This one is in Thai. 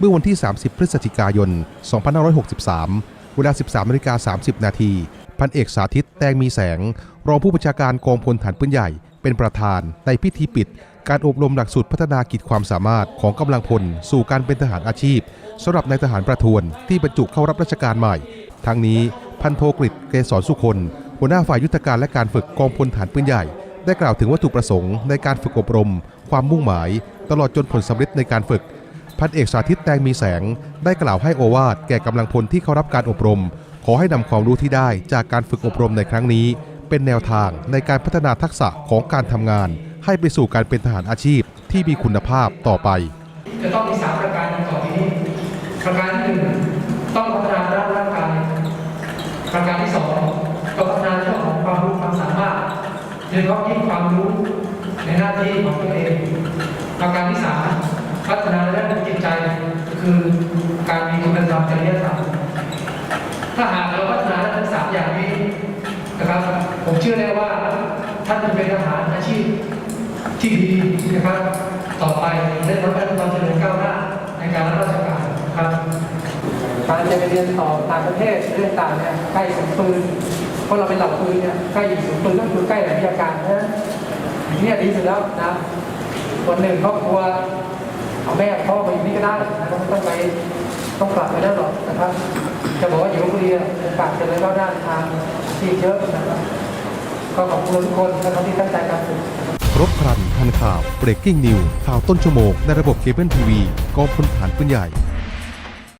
เมื่อวันที่ 30 พฤศจิกายน 2563 เวลา 13นาฬิกา30 นาที พันเอกสาธิตแตงมีแสง รองผู้บัญชาการกองพลฐานปืนใหญ่ เป็นประธานในพิธีปิด การอบรมหลักสูตรพัฒนากิจความสามารถของกำลังพล สู่การเป็นทหารอาชีพสำหรับนายทหารประทวนที่บรรจุเข้ารับราชการใหม่ ทั้งนี้พันโทกฤษเกษรสุคนหัวหน้าฝ่ายยุทธการและการฝึกกองพลฐานปืนใหญ่ ได้กล่าวถึงวัตถุประสงค์ในการฝึกอบรม ความมุ่งหมาย ตลอดจนผลสำเร็จในการฝึก พันเอกสาธิตแตงมีแสง ได้กล่าวให้โอวาทแก่กำลังพลที่เข้ารับการอบรม ขอให้นำความรู้ที่ได้จากการฝึกอบรมในครั้งนี้ เป็นแนวทางในการพัฒนาทักษะของการทำงาน ให้ไปสู่การเป็นทหารอาชีพที่มีคุณภาพต่อไป จะต้องมีสามประการดังต่อไปนี้ ประการที่หนึ่งต้องพัฒนาด้านร่างกายประการที่สองต้องพัฒนาเรื่องของความรู้ความสามารถโดยเฉพาะยิ่งความรู้ในหน้าที่ของตัวเอง ประการที่สาม ธรรมจริยธรรมถ้าหากเราพัฒนาทั้งสามอย่างนี้นะครับ ผมเชื่อได้ว่าท่านจะเป็นทหารอาชีพที่ดีนะครับต่อไปได้รับการความเจริญก้าวหน้าในการรับราชการครับการจะไปเรียนต่อต่างประเทศเรื่องต่างเนี่ยใกล้สมปืนเพราะเราเป็นเหล่าปืนเนี่ยใกล้ยิงสมปืนก็คือใกล้แหล่งวิทยาการนะอย่นี้ดีสุดแล้วนะวันหนึ่งครอบครัวเอาแม่พ่อไปอยู่นี่ก็ได้นะครับไม่ต้องไป ต้องกลับไปได้หรอกนะครับ จะบอกว่าอยู่ลบุรีโอกาสเจริญก้าวหน้าทางที่เยอะนะครับ ก็ขอบคุณทุกคนนะครับที่ตั้งใจการฝึกครบครันทันข่าว breaking news ข่าวต้นชั่วโมงในระบบเคเบิลทีวีกองพลฐานปืนใหญ่